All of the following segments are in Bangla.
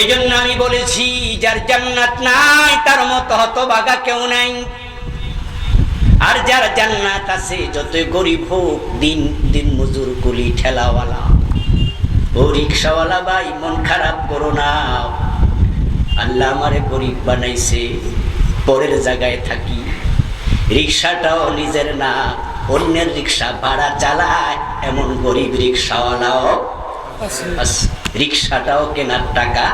এই জন্য আমি বলেছি যার জান্নাত নাই তার মতো হতবাগা কেউ নাই। আর যার জান্নাত আছে যতই গরিব হোক দিন দিন মজুর কুলি ঠেলাওয়ালা। ও রিক্সাওয়ালা ভাই মন খারাপ করো না। আল্লাহ আমারে গরিব বানাইছে পরের জায়গায় থাকি। রিক্সাটাও নিজের না অন্যের রিক্সা ভাড়া চালায় এমন গরিব রিক্সাওয়ালাও বাস, রিক্সাটাও কেনার টাকা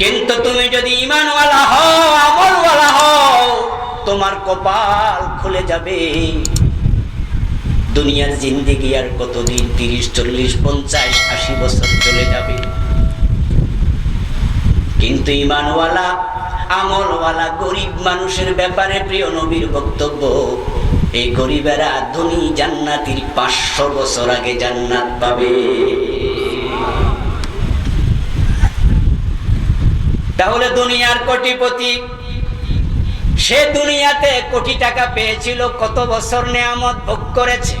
কিন্তু তুমি যদি ইমানওয়ালা হও, আমলওয়ালা হও, তোমার কপাল খুলে যাবে। দুনিয়ার জিন্দিগি আর কতদিন, তিরিশ, চল্লিশ, পঞ্চাশ, আশি বছর চলে যাবে। কিন্তু ইমানওয়ালা, আমলওয়ালা, গরিব মানুষের ব্যাপারে প্রিয় নবীর বক্তব্য এই গরিবেরা, ধনী জান্নাতির পাঁচশো বছর আগে জান্নাত পাবে। তাহলে দুনিয়ার কোটিপতি, সে দুনিয়াতে কোটি টাকা পেয়েছিল, কত বছর নেয়ামত ভোগ করেছে?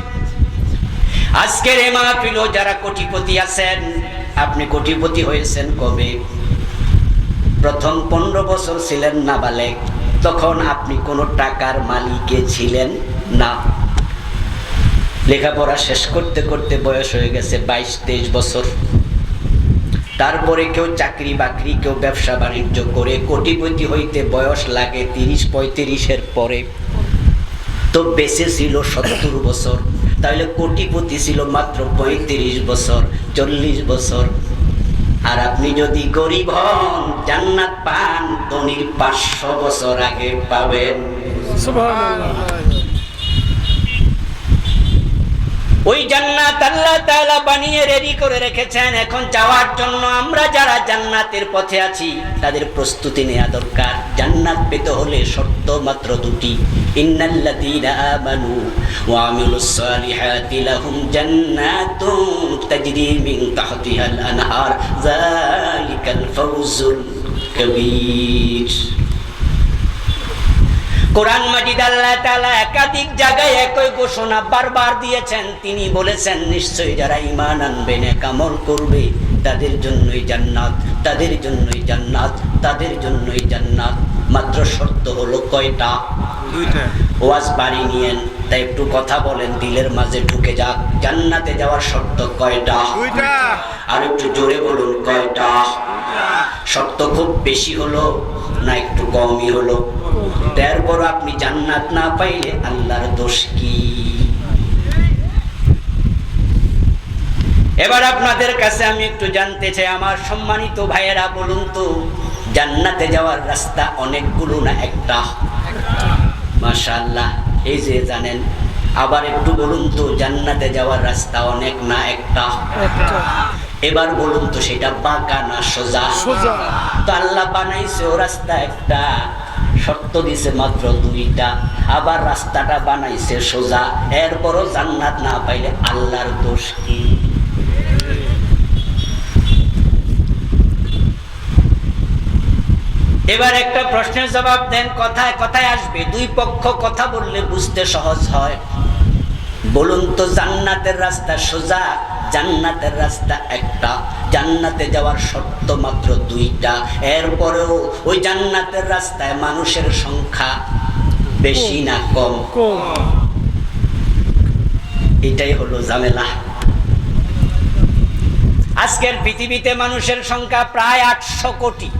আজকের এ মাহফিল যারা কোটিপতি আছেন, আপনি কোটিপতি হয়েছেন কবে? প্রথম পনেরো বছর ছিলেন না বালে তখন আপনি কোনো টাকার মালিকে ছিলেন? না। লেখাপড়া শেষ করতে করতে বয়স হয়ে গেছে বাইশ, তেইশ বছর। তারপরে কেউ চাকরি বাকরি, কেউ ব্যবসা বাণিজ্য করে কোটিপতি হইতে বয়স লাগে তিরিশ, পঁয়ত্রিশের পরে। তো বেঁচে ছিল সত্তর বছর তাহলে কোটিপতি ছিল মাত্র পঁয়ত্রিশ বছর, চল্লিশ বছর। আর আপনি যদি গরিব হন, জান্নাত পান, ধনির পাঁচশো বছর আগে পাবেন। ওই জান্নাত আল্লাহ তাআলা বানিয়ে রেডি করে রেখেছেন। এখন যাওয়ার জন্য আমরা যারা জান্নাতের পথে আছি, তাদের প্রস্তুতি নেওয়া দরকার। জান্নাত পেতে হলে শর্ত মাত্র দুটি। ইন্নাল্লাযীনা আমানু ওয়া আমিলুস সালিহাতি লাহুম জান্নাতুন তাজরি মিন তাহতিহাল আনহার। যালিকাল ফাওজুল কবীর। কোরআন মাজিদ আল্লাহ তালা একাধিক জায়গায় একই ঘোষণা বারবার দিয়েছেন। তিনি বলেছেন, নিশ্চয়ই যারা ইমান আনবে কামল করবে, তাদের জন্যই জান্নাত, তাদের জন্যই জান্নাত, তাদের জন্যই জান্নাত। মাত্র সত্য হলো কয়টা? ওয়াজ বাড়ি নিয়েন তাই একটু কথা বলেন দিলের মাঝে ঢুকে যাক। জান্নাতে যাওয়ার শর্ত কয়টা? আর একটু জোরে বলুন কয়টা? শর্ত খুব বেশি হলো না একটু কমই হলো? তারপর আপনি জান্নাত না পাইলে আল্লাহর দোষ কি? এবার আপনাদের কাছে আমি একটু জানতে চাই আমার সম্মানিত ভাইয়েরা বলুন তো জান্নাতে যাওয়ার রাস্তা অনেকগুলো না একটা? মাশাআল্লাহ এই যে জানেন আবার একটু বলুন তো জান্নাতে যাওয়ার রাস্তা অনেক না একটা? এবার বলুন তো সেটা বাঁকা না সোজা? সোজা। তো আল্লাহ বানাইছে ও রাস্তা একটা শর্ত দিছে মাত্র দুইটা আবার রাস্তাটা বানাইছে সোজা। এরপরও জান্নাত না পাইলে আল্লাহর দোষ কি? এবার একটা প্রশ্নের জবাব দেন কথায় কথায় আসবে। দুই পক্ষ কথা বললে বুঝতে সহজ হয়। বলুন তো জান্নাতের রাস্তা সোজা জান্নাতের রাস্তা একটা। জান্নাতে যাওয়ার শর্ত মাত্র দুইটা। এরপরেও ওই জান্নাতের রাস্তায় মানুষের সংখ্যা বেশি না কম? কম। এটাই হলো ঝামেলা। আজকের পৃথিবীতে মানুষের সংখ্যা প্রায় আটশো কোটি।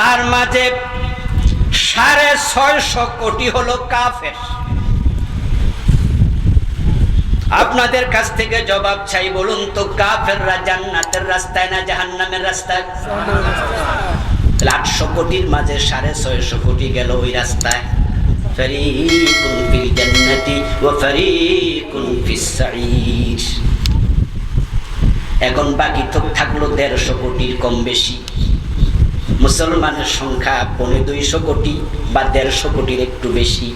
তার মাঝে সাড়ে ছয়শো কোটি হলো কাফের। আপনাদের কাছ থেকে জবাব চাই, বলুন তো কাফেররা জান্নাতের রাস্তায় না জাহান্নামের রাস্তায়? আটশো কোটির মাঝে সাড়ে ছয়শো কোটি গেল ওই রাস্তায়। এখন বাকি তো থাকল দেড়শো কোটির কম বেশি। মুসলমানের সংখ্যা পৌনে দুইশো কোটি বা দেড়শো কোটির একটু বেশি।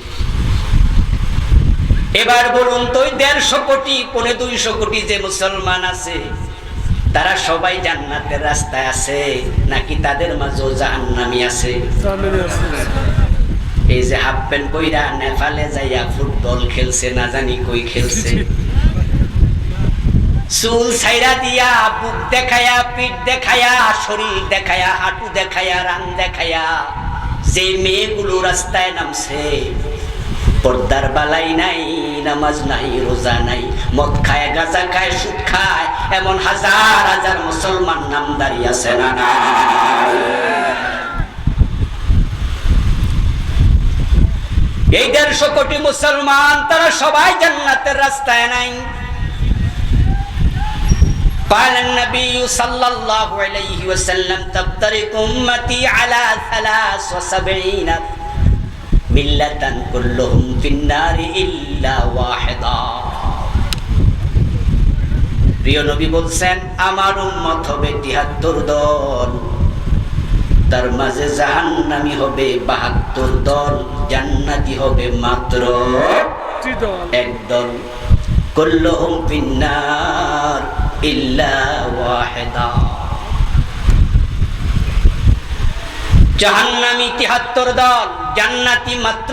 এবার বলুন তো দেড়শো কোটি, পৌনে দুইশো কোটি যে মুসলমান আছে, তারা সবাই জান্নাতের রাস্তায় আছে নাকি তাদের মাঝেও জাহান্নামি আছে? এই যে হাফ প্যান্ট পইরা নেপালে যাইয়া ফুটবল খেলছে, না জানি কই খেলছে। চুল ছাইরা দিয়া, বুক দেখায়া, পিঠ দেখায়া, শরীর দেখায়া, হাঁটু দেখায়া, রান দেখায়া, যে মেয়েগুলো রাস্তায় নামছে, পর্দার বালাই নাই, নামাজ নাই, রোজা নাই, মদ খায়, গাঁজা খায়, সুদ খায়, এমন হাজার হাজার মুসলমান নামদারি আছে না? এই দেড়শো কোটি মুসলমান, তারা সবাই জান্নাতের রাস্তায় নাই قال النبي صلى الله عليه وسلم تفترق أمتي على ثلاث وسبعين ملة كلهم في النار إلا واحدا প্রিয় নবী বলছেন আমার উম্মত হবে তিহাত্তর দল তার মাঝে জাহান্নামি হবে বাহাত্তর দল জান্নাতি হবে মাত্র একদল কুল্লুহুম ফিন্নার জাহান্নামী তিহাত্তর দল, জান্নাতি মাত্র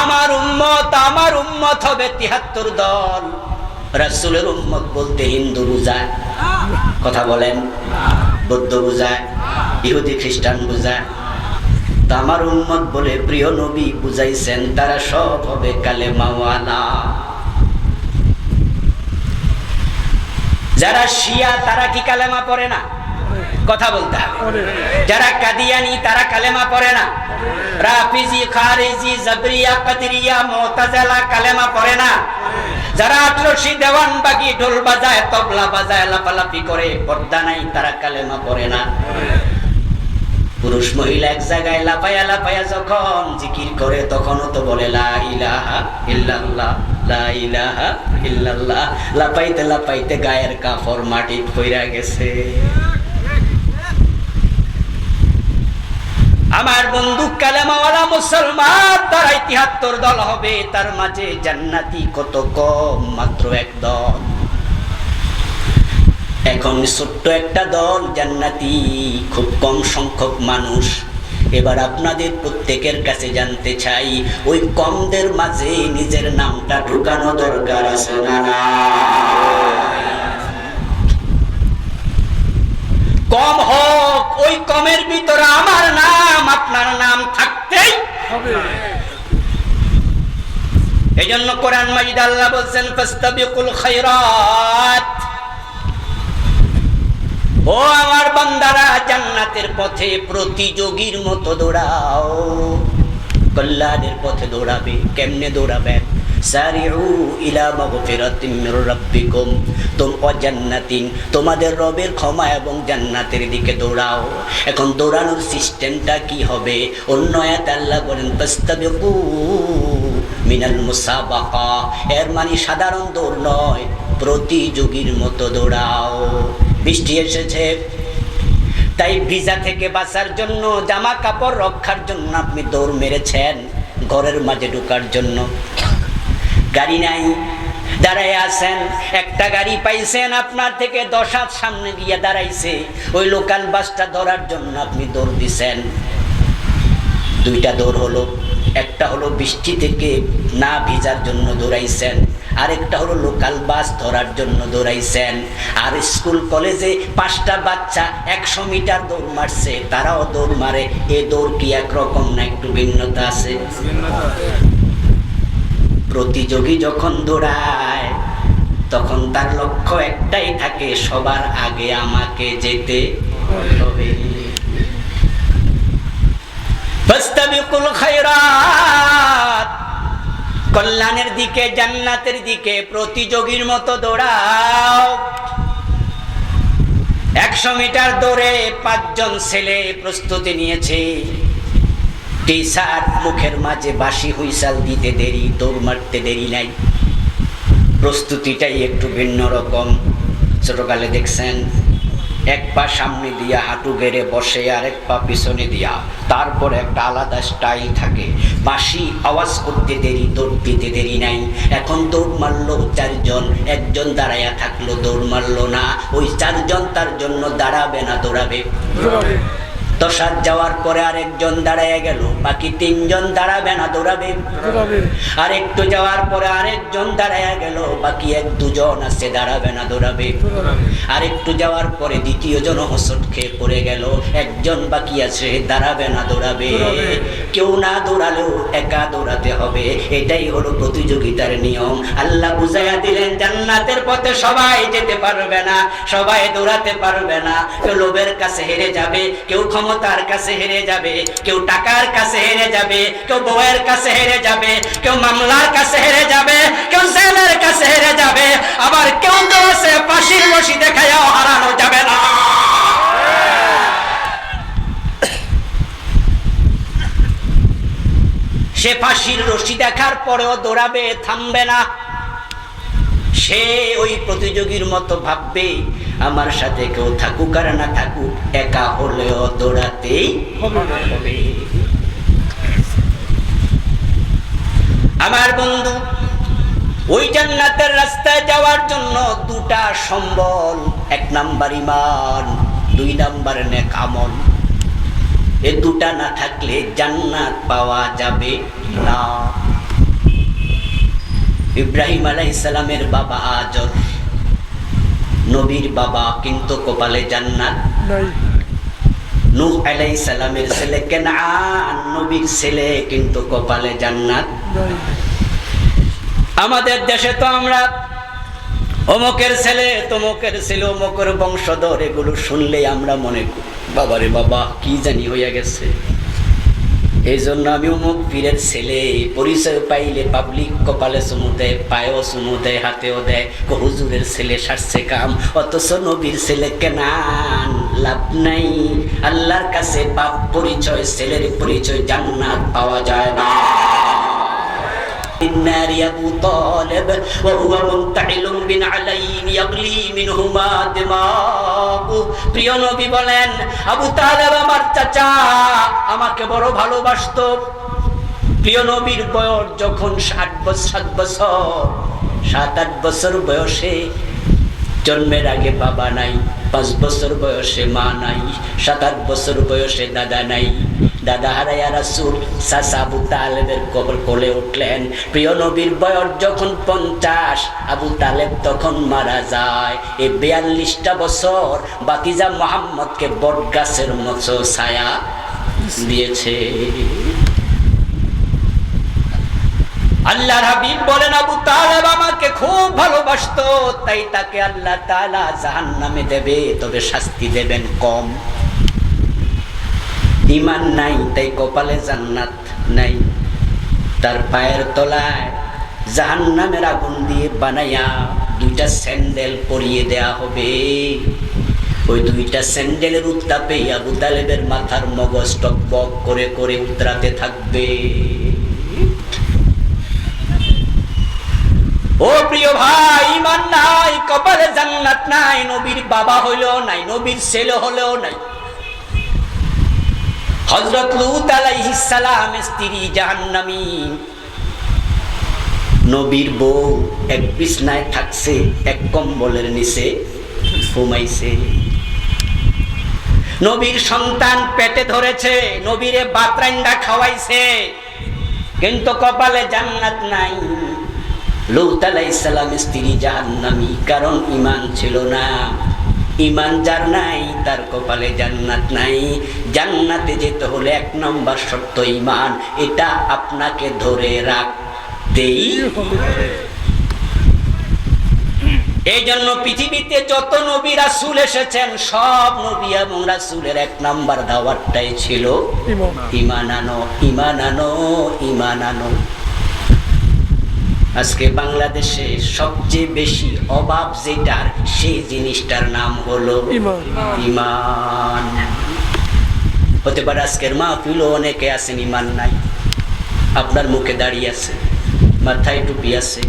আমার উম্মত আমার উম্মত হবে তিহাত্তর দল। উম্মত বলতে হিন্দু বুঝায়, কথা বলেন, বৌদ্ধ বুঝায়, ইহুদি, খ্রিস্টান বুঝায়। তা আমার উম্মত বলে প্রিয় নবী বুঝাইছেন, তারা সব হবে কালে মাওয়ালা যারা শিয়া তারা কি কালেমা পড়ে না? কথা বলতে হবে। যারা কাদিয়ানি তারা কালেমা পড়ে না? রাফিজি খারিজি জাবরিয়া কাদিরিয়া মুতাজিলা কালেমা পড়ে না? যারা আটরশি দেওয়ান বাগি ঢোল বাজায় তবলা বাজায় লাফালাফি করে পর্দা নাই তারা কালেমা পড়ে না। পুরুষ মহিলা এক জায়গায় লাপায়া লাপায়া যখন জিকির করে, তখনও তো বলে লাপাইতে লাপাইতে গায়ের কাপড় মাটি পইরা গেছে। আমার বন্ধু কালেমাওয়ালা মুসলমান, তারা তিহাত্তর দল হবে, তার মাঝে জান্নাতি কত কম, মাত্র এক দল। এখন ছোট্ট একটা দল, জান্নাতি, খুব কম সংখ্যক মানুষ। এবার আপনাদের প্রত্যেকের কাছে জানতে চাই, ওই কমদের মাঝে নিজের নামটা ঢুকানো দরকার আছে না কম হোক, ওই কমের ভিতরে আমার নাম, আপনার নাম থাকতেই এই জন্য কোরআন মাজিদ আল্লাহ বলছেন, ফাস্তাবিকুল খায়রাত। ও আমার বান্দারা, জান্নাতের পথে প্রতিযোগীর মতো দৌড়াও। কল্যাণের পথে দৌড়াবে, কেমনে দৌড়াবেন? তোমাদের রবের ক্ষমা এবং জান্নাতের দিকে দৌড়াও। এখন দৌড়ানোর সিস্টেমটা কি হবে? অন্য আয়াত আল্লাহ বলেন মিনাল মুসাবাকা। এর মানে সাধারণ দৌড় নয়, প্রতিযোগীর মতো দৌড়াও। বৃষ্টি এসেছে। তাই ভিজা থেকে বাঁচার জন্য, জামা কাপড় রক্ষার জন্য আপনি দৌড় মেরেছেন ঘরের মাঝে ঢোকার জন্য। গাড়ি নাই, দাঁড়ায় আছেন, একটা গাড়ি পাইছেন আপনার থেকে, দশ হাত সামনে গিয়ে দাঁড়াইছে। ওই লোকাল বাসটা ধরার জন্য আপনি দৌড় দিছেন। দুইটা দৌড় হলো, একটা হলো বৃষ্টি থেকে না ভিজার জন্য দৌড়াইছেন আরেকটা হলো লোকাল বাস ধরার জন্য দৌড়াইছেন। আর স্কুল কলেজে পাঁচটা বাচ্চা একশো মিটার দৌড় মারছে। তারাও দৌড় মারে। এ দৌড় কি একরকম না একটু ভিন্নতা আছে? প্রতিযোগী যখন দৌড়ায়, তখন তার লক্ষ্য একটাই থাকে, সবার আগে আমাকে যেতে হবে। খায়রাত। কল্যাণের দিকে, জান্নাতের দিকে প্রতিযোগীর মতো দৌড়াও। একশো মিটার দৌড়ে পাঁচজন ছেলে প্রস্তুতি নিয়েছে। টি শার্ট মুখের মাঝে বাসি হুইসাল দিতে দেরি, দৌড় মারতে দেরি নাই। প্রস্তুতিটাই একটু ভিন্ন রকম। ছোটকালে দেখছেন এক পা সামনে দিয়া হাঁটু গেড়ে বসে আর এক পা পিছনে দিয়া। তারপর একটা আলাদা স্টাইল থাকে। বাসি আওয়াজ করতে দেরি, দৌড় দিতে দেরি নাই। এখন দৌড় মারলো চারজন, একজন দাঁড়াইয়া থাকল, দৌড় মারলো না। ওই চারজন তার জন্য দাঁড়াবে না দৌড়াবে। দশাত যাওয়ার পরে আরেকজন দাঁড়ায় গেল। বাকি তিনজন দাঁড়াবে না দৌড়াবে। আর একটু যাওয়ার পরে আরেকজন দাঁড়ায় গেল। বাকি এক দুজন আছে দাঁড়াবে না দৌড়াবে। আর একটু যাওয়ার পরে দ্বিতীয় জন হোসট খেয়ে পড়ে গেল। একজন বাকি আছে দাঁড়াবে না দৌড়াবে। দৌড়াবে। কেউ না দৌড়ালেও একা দৌড়াতে হবে। এটাই হলো প্রতিযোগিতার নিয়ম। আল্লাহ বুঝাইয়া দিলেন জান্নাতের পথে সবাই যেতে পারবে না সবাই দৌড়াতে পারবে না। কেউ লোভের কাছে হেরে যাবে কেউ ক্ষমতার কাছে হেরে যাবে, কেউ টাকার কাছে হেরে যাবে, কেউ বউয়ের কাছে হেরে যাবে, কেউ মামলার কাছে হেরে যাবে, কেউ জেলের কাছে হেরে যাবে, আবার কেউ তো আছে ফাঁসির রশি দেখাইয়াও হারানো যাবে না। সে ফাঁসির রশি দেখার পরেও দৌড়াবে, থামবে না। সে ওই প্রতিযোগীর মতো ভাববে, আমার সাথে কেউ থাকুক আর না থাকুক, একা হলেও দৌড়াতেই হবে। আমার বন্ধু, ওই জান্নাতের রাস্তায় যাওয়ার জন্য দুটা সম্বল, এক নাম্বার ইমান দুই নাম্বার নেক আমল। এ দুটা না থাকলে জান্নাত পাওয়া যাবে না। ইব্রাহিম আলাইসালামের বাবা আজর নবীর বাবা কিন্তু কপালে জান্নাত নূহ আলাইহিস সালামের ছেলে কেনান নবীর ছেলে কিন্তু কপালে জান্নাত আমাদের দেশে তো আমরা অমকের ছেলে তমকের ছেলে অমকের বংশধর এগুলো শুনলে আমরা মনে করি বাবারে বাবা কি জানি হইয়া গেছে। এই জন্য আমি অমুক পীরের ছেলে, পরিচয় পাইলে পাবলিক কপালে চুমু দেয়, পায়েও চুমু দেয়, হাতেও দেয়। কহুজুরের হুজুরের ছেলে সারছে কাম, অথচ নবীর ছেলে কেনান লাভ নাই। আল্লাহর কাছে বাপ পরিচয়, ছেলের পরিচয় জান্নাত পাওয়া যায় না। النار أبو طالب وهو منتعل بنعلين يغلي منهما دماغ প্রিয় নবী বলেন আবু তালেব আমার চাচা আমাকে বড় ভালোবাসতো প্রিয় নবীর বয়স যখন ষাট বছর সাত বছর সাত আট বছর বয়সে জন্মের আগে বাবা নাই পাঁচ বছর বয়সে মা নাই, সাত আট বছর বয়সে দাদা নাই। দাদা হারাইয়া রাসুল সাসা আবু তালেবের কবর কোলে উঠলেন। প্রিয় নবীর বয়স যখন পঞ্চাশ, আবু তালেব তখন মারা যায়। এই বিয়াল্লিশটা বছর বাতিজা মোহাম্মদকে বট গাছের মতো ছায়া দিয়েছে। আল্লাহর হাবিব বলেন, আবু তালেব আমাকে খুব ভালোবাসতো, তাই তাকে আল্লাহ তাআলা জাহান্নামে দেবে, তবে শাস্তি দেবেন কম। ইমান নাই, তাই কপালে জান্নাত নাই। তার পায়ের তলায় জাহান্নামের আগুন দিয়ে বানাইয়া দুইটা স্যান্ডেল পরিয়ে দেয়া হবে। ওই দুইটা স্যান্ডেলের উত্তাপে আবু তালেবের মাথার মগজ টকবক করে করে উতরাতে থাকবে। ও প্রিয় ভাই ইমান নাই, কপালে জান্নাত নাই, নবীর বাবা হইলেও নাই, নবীর ছেলে হলেও নাই। হযরত লূত আলাইহিস সালাম, স্ত্রী জাহান্নামী। নবীর বউ এক বিছনায় থাকছে, এক কম্বলের নিচে ঘুমাইছে। নবীর সন্তান পেটে ধরেছে, নবীরে বাতরান্ডা খাওয়াইছে, কিন্তু কপালে জান্নাত নাই। লৌত স্ত্রী জাহান্নামী কারণ ইমান ছিল না। ইমান যার নাই তার কপালে জান্নাত নাই। জান্নাতে যেতে হলে এক নম্বর শর্ত ইমান এটা আপনাকে ধরে রাখতেই এই জন্য পৃথিবীতে যত নবী রাসূল এসেছেন সব নবী এবং রাসূলের এক নাম্বার দাওয়াতটাই ছিল ইমান আনো ইমান আনো ইমান আনো। আজকে বাংলাদেশে সবচেয়ে বেশি অভাব যেটার সেই জিনিসটার নাম হলো ইমান। হতে পারে আজকের মাহফিল অনেকে আছেন ইমান নাই। আপনার মুখে দাঁড়িয়ে আছে মাথায় টুপি আছে।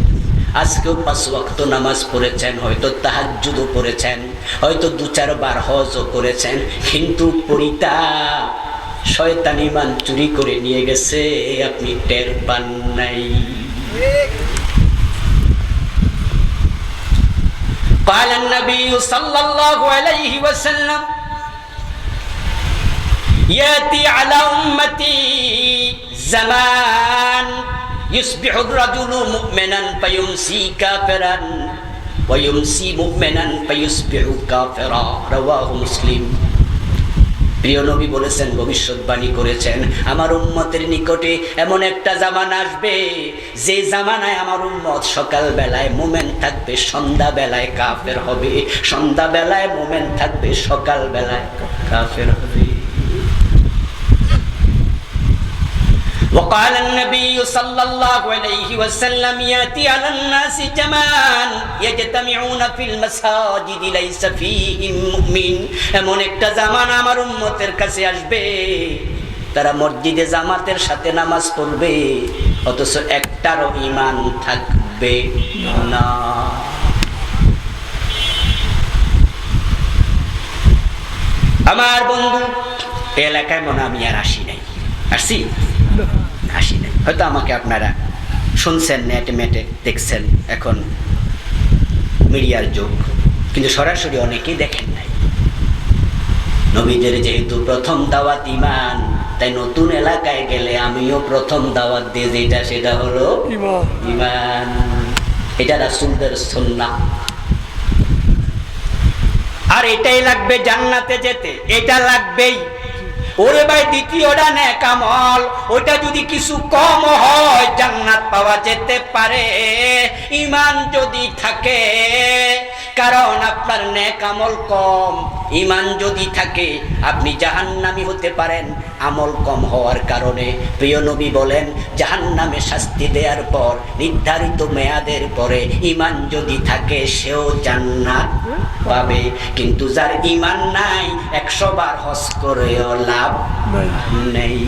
আজকেও পাঁচ ওয়াক্ত নামাজ পড়েছেন হয়তো তাহাজ্জুদও পড়েছেন হয়তো দু চারবার হজও করেছেন কিন্তু পরিতা শয়তান ইমান চুরি করে নিয়ে গেছে আপনি টের পান নাই। قال النبي صلى الله عليه وسلم يأتي على أمتي زمان يصبح الرجل مؤمنا فيمسي كافرا ويمسي مؤمنا فيصبح كافرا. رواه مسلم. প্রিয় নবী বলেছেন, ভবিষ্যৎবাণী করেছেন, আমার উম্মতের নিকটে এমন একটা জামান আসবে, যে জামানায় আমার উম্মত সকাল বেলায় মোমেন থাকবে সন্ধ্যা বেলায় কাফের হবে সন্ধ্যা বেলায় মোমেন থাকবে সকাল বেলায় কাফের হবে। وقال النبي صلى الله عليه وسلم ياتي على الناس زمان يجتمعون في المساجد ليس فيهم مؤمن এমন একটা জামান আমার উম্মতের কাছে আসবে তারা মসজিদে জামাতের সাথে নামাজ পড়বে অথচ একটারও ইমান থাকবে না আমার বন্ধু এই এলাকায় মনে হয় আমি আর আসি নাই আসছি আসি নাই। হয়তো আমাকে আপনারা শুনছেন নেটে মেটে দেখছেন এখন মিডিয়ার যুগ কিন্তু সরাসরি অনেকেই দেখেন নাই। নবীদের যেহেতু প্রথম দাওয়াত ইমান তাই নতুন এলাকায় গেলে আমিও প্রথম দাওয়াত দিয়ে যেটা সেটা হলো ইমান এটা রাসুলদের সুন্নাহ। আর এটাই লাগবে জান্নাতে যেতে এটা লাগবেই। ওরে ভাই দ্বিতীয়টা নে কামল, ওইটা যদি কিছু কম হয়, জান্নাত পাওয়া যেতে পারে। ইমান যদি থাকে কারণ আপনার নেক আমল কম। ইমান যদি থাকে আপনি জাহান্নামি হতে পারেন। আমল কম হওয়ার কারণে প্রিয় নবী বলেন জাহান্নামে শাস্তি দেওয়ার পর নির্ধারিত মেয়াদের পরে ইমান যদি থাকে সেও জান্নাত পাবে। কিন্তু যার ইমান নাই একশো বার হস করেও লাভ নেই।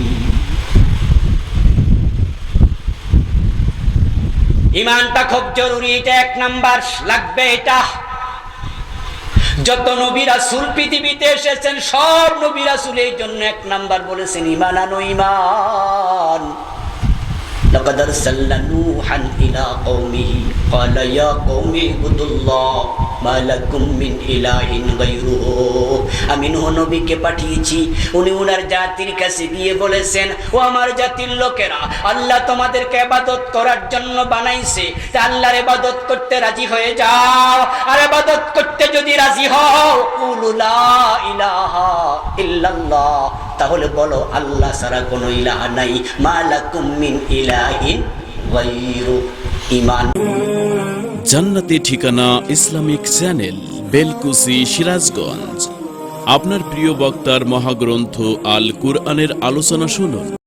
ইমানটা খুব জরুরি এটা এক নাম্বার লাগবে এটা। যত নবী সুল পৃথিবীতে এসেছেন, সব নবী রাসূল এই জন্য এক নাম্বার বলেছেন ইমান ইমান لقد أرسلنا نوحا إلى قومه قال يا قوم اعبدوا الله ما لكم من إله غيره আমি নূহ নবীকে পাঠিয়েছি উনি উনার জাতির কাছে গিয়ে বলেছেন ও আমার জাতির লোকেরা আল্লাহ তোমাদেরকে ইবাদত করার জন্য বানাইছে তা আল্লাহর ইবাদত করতে রাজি হয়ে যাও আর ইবাদত করতে যদি রাজি হও কুলু লা ইলাহা ইল্লাল্লাহ তাহলে বলো, আল্লাহ ছাড়া কোন ইলাহা নাই। মালাকুম মিন ইলাহিন গায়রু, ঈমান। জান্নাতি ঠিকানা ইসলামিক চ্যানেল, বেলকুসি, সিরাজগঞ্জ। আপনার প্রিয় বক্তার মহাগ্রন্থ আল কুরআনের আলোচনা শুনুন।